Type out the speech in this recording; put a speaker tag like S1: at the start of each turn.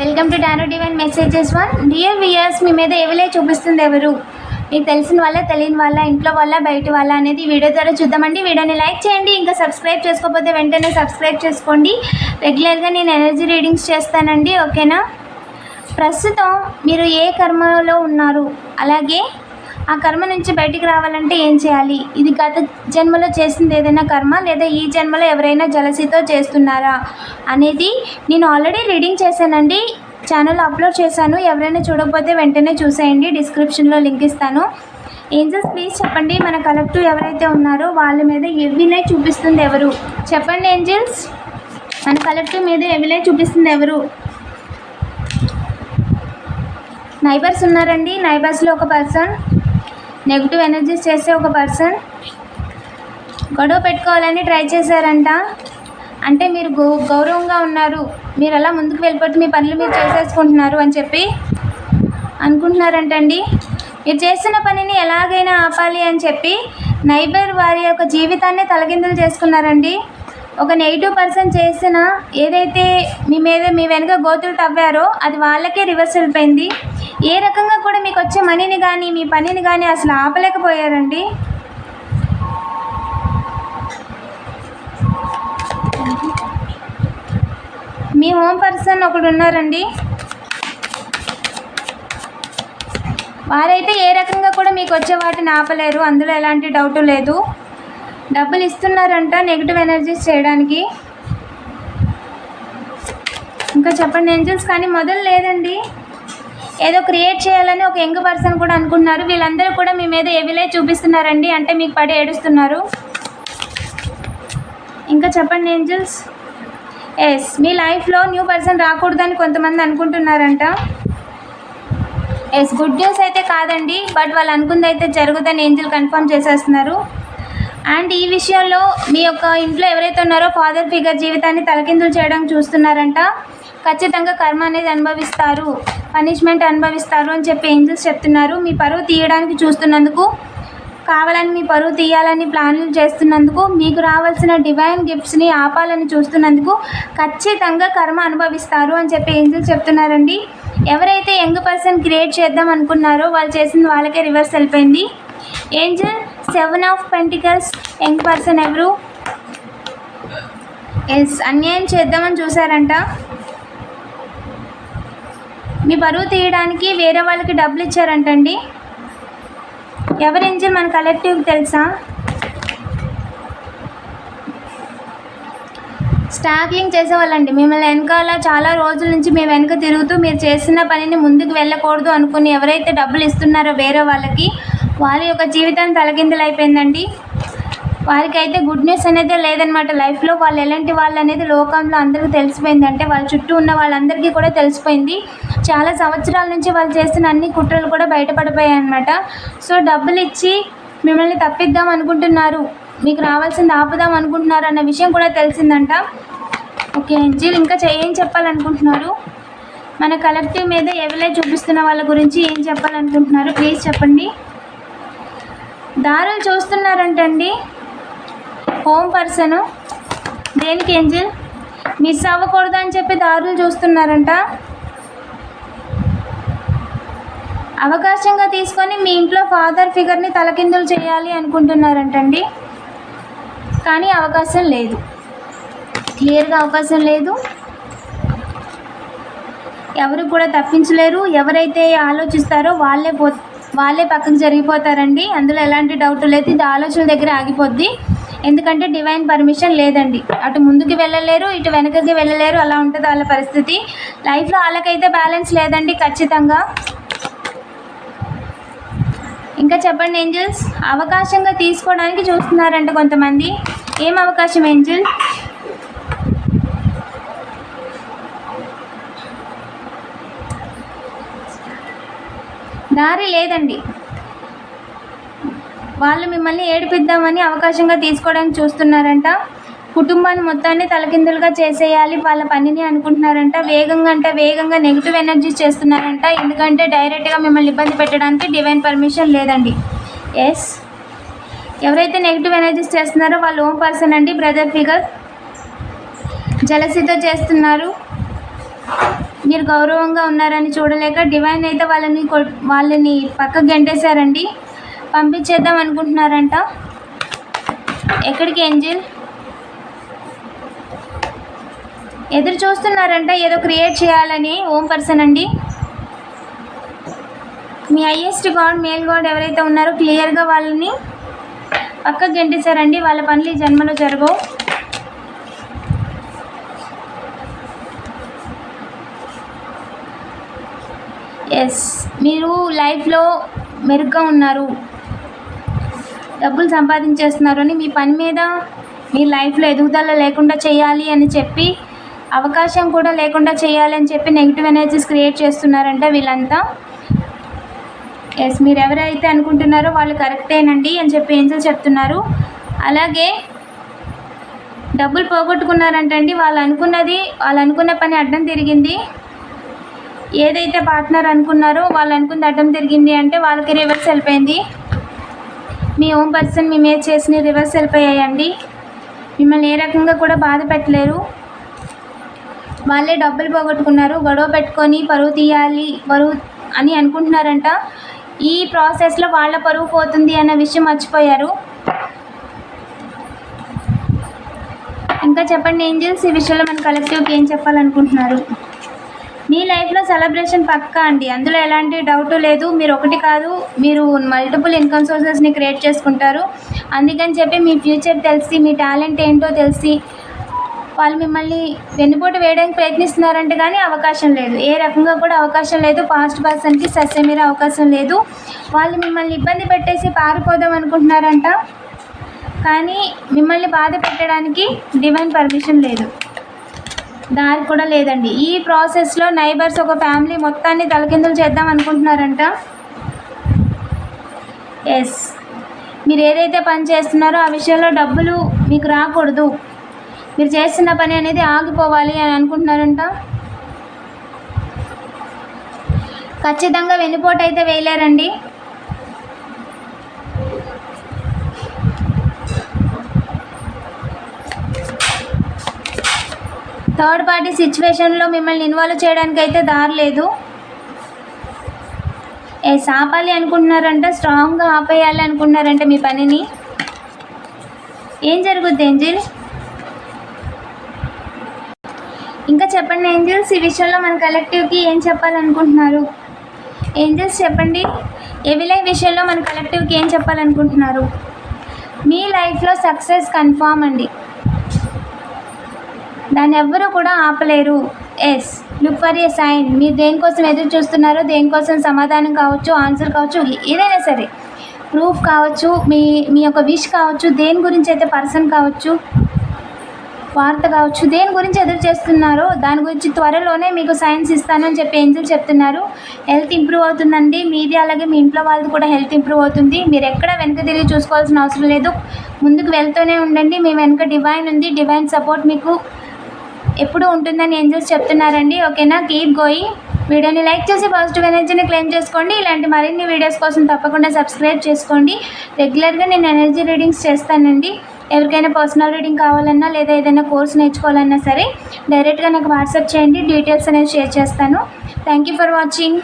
S1: Welcome to డానో divine messages one dear viewers మీ మీద ఎవలే చూపిస్తుంది ఎవరు? మీకు తెలిసిన వాళ్ళ తెలియని వాళ్ళ ఇంట్లో వాళ్ళ బయట వాళ్ళ అనేది వీడియో ద్వారా చూద్దామండి. వీడియోని లైక్ చేయండి ఇంకా సబ్స్క్రైబ్ చేసుకోకపోతే వెంటనే సబ్స్క్రైబ్ చేసుకోండి. రెగ్యులర్గా నేను ఎనర్జీ రీడింగ్స్ చేస్తానండి ఓకేనా? ప్రస్తుతం మీరు ఏ కర్మలో ఉన్నారు? అలాగే ఆ కర్మ నుంచి బయటికి రావాలంటే ఏం చేయాలి? ఇది గత జన్మలో చేసింది ఏదైనా కర్మ లేదా ఈ జన్మలో ఎవరైనా జలసితో చేస్తున్నారా అనేది నేను ఆల్రెడీ రీడింగ్ చేశానండి. ఛానల్ అప్లోడ్ చేశాను. ఎవరైనా చూడకపోతే వెంటనే చూసేయండి. డిస్క్రిప్షన్లో లింక్ ఇస్తాను. ఏంజల్స్ ప్లీజ్ చెప్పండి. మన కలెక్టివ్ ఎవరైతే ఉన్నారో వాళ్ళ మీద ఎవిలే చూపిస్తుంది ఎవరు? చెప్పండి ఏంజల్స్. మన కలెక్టివ్ మీద ఎవిలే చూపిస్తుంది ఎవరు? నైబర్స్ ఉన్నారండి. నైబర్స్లో ఒక పర్సన్. నెగిటివ్ ఎనర్జీస్ చేసే ఒక పర్సన్ గొడవ పెట్టుకోవాలని ట్రై చేశారంట. అంటే మీరు గౌ గౌరవంగా ఉన్నారు. మీరు అలా ముందుకు వెళ్ళిపోతే మీ పనులు మీరు చేసేసుకుంటున్నారు అని చెప్పి అనుకుంటున్నారంటండి. మీరు చేస్తున్న పనిని ఎలాగైనా ఆపాలి అని చెప్పి నైబర్ వారి యొక్క జీవితాన్ని తలకిందులు చేసుకున్నారండి. ఒక నెగిటివ్ పర్సన్ చేసిన ఏదైతే మీ మీద మీ వెనుక గోతులు తవ్వారో అది వాళ్ళకే రివర్స్ వెళ్ళిపోయింది ఏ రకంగా కూడా మీకు వచ్చే మనీని కానీ మీ పనిని కానీ అసలు ఆపలేకపోయారండి? మీ హోమ్ పర్సన్ ఒకడు ఉన్నారండి. వారైతే ఏ రకంగా కూడా మీకు వచ్చే వాటిని ఆపలేరు. అందులో ఎలాంటి డౌట్ లేదు. డబ్బులు ఇస్తున్నారంట నెగిటివ్ ఎనర్జీస్ చేయడానికి. ఇంకా చెప్పండి ఏంజల్స్ కానీ మొదలు లేదండి. ఏదో క్రియేట్ చేయాలని ఒక యంగ్ పర్సన్ కూడా అనుకుంటున్నారు. వీళ్ళందరూ కూడా మీ మీద ఎవిలే చూపిస్తున్నారండి? అంటే మీకు పడి ఏడుస్తున్నారు. ఇంకా చెప్పండి ఏంజల్స్ ఎస్ మీ లైఫ్లో న్యూ పర్సన్ రాకూడదని కొంతమంది అనుకుంటున్నారంట. ఎస్ గుడ్ న్యూస్ అయితే కాదండి బట్ వాళ్ళు అనుకుంది అయితే జరుగుదని ఏంజిల్ కన్ఫర్మ్ చేసేస్తున్నారు. అండ్ ఈ విషయంలో మీ యొక్క ఇంట్లో ఎవరైతే ఉన్నారో ఫాదర్ ఫిగర్ జీవితాన్ని తలకిందులు చేయడం చూస్తున్నారంట. ఖచ్చితంగా కర్మ అనేది అనుభవిస్తారు. పనిష్మెంట్ అనుభవిస్తారు అని చెప్పి ఏంజల్స్ చెప్తున్నారు. మీ పరువు తీయడానికి చూస్తున్నందుకు కావాలని మీ పరువు తీయాలని ప్లాన్లు చేస్తున్నందుకు మీకు రావాల్సిన డివైన్ గిఫ్ట్స్ని ఆపాలని చూస్తున్నందుకు ఖచ్చితంగా కర్మ అనుభవిస్తారు అని చెప్పి ఏంజల్స్ చెప్తున్నారండి. ఎవరైతే యంగ్ పర్సన్ క్రియేట్ చేద్దాం అనుకున్నారో వాళ్ళు చేసింది వాళ్ళకే రివర్స్ వెళ్ళిపోయింది angel seven of pentacles young person ఎవరు? ఎస్ అన్యాయం చేద్దామని చూసారంట మీ బరువు తీయడానికి వేరే వాళ్ళకి డబ్బులు ఇచ్చారంటండి. ఎవరి ఏంజల్ మన కలెక్టివ్ తెలుసా? స్టాక్లింగ్ చేసేవాళ్ళండి. మిమ్మల్ని వెనకాల చాలా రోజుల నుంచి మీ వెనక తిరుగుతూ మీరు చేసిన పనిని ముందుకు వెళ్ళకూడదు అనుకుని ఎవరైతే డబ్బులు ఇస్తున్నారో వేరే వాళ్ళకి వారి యొక్క జీవితం తలకిందులైపోయిందండి వారికి అయితే గుడ్ న్యూస్ అనేది లేదనమాట. లైఫ్లో వాళ్ళు ఎలాంటి వాళ్ళు అనేది లోకంలో అందరికీ తెలిసిపోయింది. అంటే వాళ్ళ చుట్టూ ఉన్న వాళ్ళందరికీ కూడా తెలిసిపోయింది. చాలా సంవత్సరాల నుంచి వాళ్ళు చేసిన అన్ని కుట్రలు కూడా బయటపడిపోయాయి అనమాట సో డబ్బులు ఇచ్చి మిమ్మల్ని తప్పిద్దాం అనుకుంటున్నారు. మీకు రావాల్సింది ఆపుదాం అనుకుంటున్నారు అన్న విషయం కూడా తెలిసిందంట. ఓకే ఏంజిల్ ఇంకా ఏం చెప్పాలనుకుంటున్నారు? మన కలెక్టివ్ మీద ఎవరే చూపిస్తున్న వాళ్ళ గురించి ఏం చెప్పాలనుకుంటున్నారు? ప్లీజ్ చెప్పండి. దారులు చూస్తున్నారంటండి. Home person. దేనికి ఏంజిల్? మిస్ అవ్వకూడదు అని చెప్పి దారులు చూస్తున్నారంట. అవకాశంగా తీసుకొని మీ ఇంట్లో ఫాదర్ ఫిగర్ని తలకిందులు చేయాలి అనుకుంటున్నారంటండి. కానీ అవకాశం లేదు. క్లియర్గా అవకాశం లేదు. ఎవరు కూడా తప్పించలేరు. ఎవరైతే ఆలోచిస్తారో వాళ్ళే పో వాళ్ళే పక్కకు జరిగిపోతారండి. అందులో ఎలాంటి డౌట్ లేదు. ఇది ఆలోచన దగ్గర ఆగిపోద్ది. ఎందుకంటే డివైన్ పర్మిషన్ లేదండి. అటు ముందుకు వెళ్ళలేరు ఇటు వెనకకి వెళ్ళలేరు. అలా ఉంటుంది వాళ్ళ పరిస్థితి. లైఫ్లో వాళ్ళకైతే బ్యాలెన్స్ లేదండి ఖచ్చితంగా. ఇంకా చెప్పండి ఏంజల్స్? అవకాశంగా తీసుకోవడానికి చూస్తున్నారంట కొంతమంది. ఏం అవకాశం ఏంజల్? దారి లేదండి. వాళ్ళు మిమ్మల్ని ఏడిపిద్దామని అవకాశంగా తీసుకోవడానికి చూస్తున్నారంట. కుటుంబాన్ని మొత్తాన్ని తలకిందులుగా చేసేయాలి వాళ్ళ పనిని అనుకుంటున్నారంట. వేగంగా అంటే వేగంగా నెగిటివ్ ఎనర్జీస్ చేస్తున్నారంట. ఎందుకంటే డైరెక్ట్గా మిమ్మల్ని ఇబ్బంది పెట్టడానికి డివైన్ పర్మిషన్ లేదండి. ఎస్ ఎవరైతే నెగిటివ్ ఎనర్జీస్ చేస్తున్నారో వాళ్ళు ఓం పర్సన్ అండి బ్రదర్ ఫిగర్ జలసితో చేస్తున్నారు. మీరు గౌరవంగా ఉన్నారని చూడలేక డివైన్ అయితే వాళ్ళని కొ- వాళ్ళని పక్కకు గంటేశారండి. పంపించేద్దాం అనుకుంటున్నారంట. ఎక్కడికి ఏంజిల్? ఎదురు చూస్తున్నారంట ఏదో క్రియేట్ చేయాలని. ఓం పర్సన్ అండి. మీ హయ్యెస్ట్ గాడ్ మేల్ గాడ్ ఎవరైతే ఉన్నారో క్లియర్గా వాళ్ళని పక్కకు గెంటేశారండి. వాళ్ళ పనులు ఈ జన్మలో జరగవు. ఎస్ మీరు లైఫ్లో మెరుగ్గా ఉన్నారు. డబ్బులు సంపాదించేస్తున్నారు అని మీ పని మీద మీ లైఫ్లో ఎదుగుదల లేకుండా చేయాలి అని చెప్పి అవకాశం కూడా లేకుండా చేయాలి అని చెప్పి నెగిటివ్ ఎనర్జీస్ క్రియేట్ చేస్తున్నారంట వీళ్ళంతా. ఎస్ మీరు ఎవరైతే అనుకుంటున్నారో వాళ్ళు కరెక్టేనండి అని చెప్పి ఏంజల్ చెప్తున్నారు. అలాగే డబ్బులు పోగొట్టుకున్నారంటండి వాళ్ళు అనుకున్నది వాళ్ళు అనుకున్న పని అడ్డం తిరిగింది. ఏదైతే పార్ట్నర్ అనుకున్నారో వాళ్ళు అనుకుంది అడ్డం తిరిగింది అంటే వాళ్ళకి రివర్స్ వెళ్ళిపోయింది మీ ఓన్ పర్సన్ మీ మేజ్ చేసిన రివర్స్ వెళ్ళిపోయాయండి మిమ్మల్ని ఏ రకంగా కూడా బాధ పెట్టలేరు. వాళ్ళే డబ్బులు పోగొట్టుకున్నారు. గొడవ పెట్టుకొని పరువు తీయాలి పరువు అని అనుకుంటున్నారంట. ఈ ప్రాసెస్లో వాళ్ళ పరువు పోతుంది అన్న విషయం మర్చిపోయారు. ఇంకా చెప్పండి ఏంజల్స్? ఈ విషయంలో మన కలెక్టివ్కి ఏం చెప్పాలనుకుంటున్నారు? మీ లైఫ్లో సెలబ్రేషన్ పక్కా అండి. అందులో ఎలాంటి డౌట్ లేదు. మీరు ఒకటి కాదు మీరు మల్టిపుల్ ఇన్కమ్ సోర్సెస్ని క్రియేట్ చేసుకుంటారు. అందుకని చెప్పి మీ ఫ్యూచర్ తెలిసి మీ టాలెంట్ ఏంటో తెలిసి వాళ్ళు మిమ్మల్ని వెన్నుపోటు వేయడానికి ప్రయత్నిస్తున్నారంటే కానీ అవకాశం లేదు. ఏ రకంగా కూడా అవకాశం లేదు. పాస్ట్ పర్సన్కి సస్యమీర అవకాశం లేదు. వాళ్ళు మిమ్మల్ని ఇబ్బంది పెట్టేసి పారిపోదాం అనుకుంటున్నారంట. కానీ మిమ్మల్ని బాధ పెట్టడానికి డివైన్ పర్మిషన్ లేదు. దారి కూడా లేదండి. ఈ ప్రాసెస్లో నైబర్స్ ఒక ఫ్యామిలీ మొత్తాన్ని తలకిందులు చేద్దాం అనుకుంటున్నారంట. ఎస్ మీరు ఏదైతే పని చేస్తున్నారో ఆ విషయంలో డబ్బులు మీకు రాకూడదు. మీరు చేస్తున్న పని అనేది ఆగిపోవాలి అని అనుకుంటున్నారంట. ఖచ్చితంగా వెన్నుపోటు అయితే వేయలేరండి. థర్డ్ పార్టీ సిచ్యువేషన్లో మిమ్మల్ని ఇన్వాల్వ్ చేయడానికి అయితే దారి లేదు. ఎస్ ఆపాలి అనుకుంటున్నారంటే స్ట్రాంగ్గా ఆపేయాలి అనుకుంటున్నారంటే మీ పనిని. ఏం జరుగుద్ది ఏంజిల్? ఇంకా చెప్పండి ఏంజిల్స్? ఈ విషయంలో మన కలెక్టివ్కి ఏం చెప్పాలనుకుంటున్నారు? ఏంజిల్స్ చెప్పండి. ఎవిలై విషయంలో మన కలెక్టివ్కి ఏం చెప్పాలనుకుంటున్నారు? మీ లైఫ్లో సక్సెస్ కన్ఫామ్ అండి. దాన్ని ఎవ్వరూ కూడా ఆపలేరు. Yes. Look for a sign. మీరు దేనికోసం ఎదురు చూస్తున్నారో దేనికోసం సమాధానం కావచ్చు ఆన్సర్ కావచ్చు ఏదైనా సరే. ప్రూఫ్ కావచ్చు మీ మీ యొక్క విష్ కావచ్చు దేని గురించి అయితే పర్సన్ కావచ్చు వార్త కావచ్చు దేని గురించి ఎదురు చేస్తున్నారో దాని గురించి త్వరలోనే మీకు సైన్స్ ఇస్తానని చెప్పి ఏంజల్ చెప్తున్నారు. హెల్త్ ఇంప్రూవ్ అవుతుందండి. మీది అలాగే మీ ఇంట్లో వాళ్ళది కూడా హెల్త్ ఇంప్రూవ్ అవుతుంది. మీరు ఎక్కడ వెనక తిరిగి చూసుకోవాల్సిన అవసరం లేదు. ముందుకు వెళ్తూనే ఉండండి. మీ వెనక డివైన్ ఉంది. డివైన్ సపోర్ట్ మీకు ఎప్పుడు ఉంటుందని ఏంజల్స్ చెప్తున్నారండి. ఓకేనా? కీప్ గోయింగ్ వీడియోని లైక్ చేసి పాజిటివ్ ఎనర్జీని క్లెయిమ్ చేసుకోండి. ఇలాంటి మరిన్ని వీడియోస్ కోసం తప్పకుండా సబ్స్క్రైబ్ చేసుకోండి. రెగ్యులర్గా నేను ఎనర్జీ రీడింగ్స్ చేస్తానండి. ఎవరికైనా పర్సనల్ రీడింగ్ కావాలన్నా లేదా ఏదైనా కోర్స్ నేర్చుకోవాలన్నా సరే డైరెక్ట్గా నాకు వాట్సాప్ చేయండి. డీటెయిల్స్ అనేది షేర్ చేస్తాను. Thank you for watching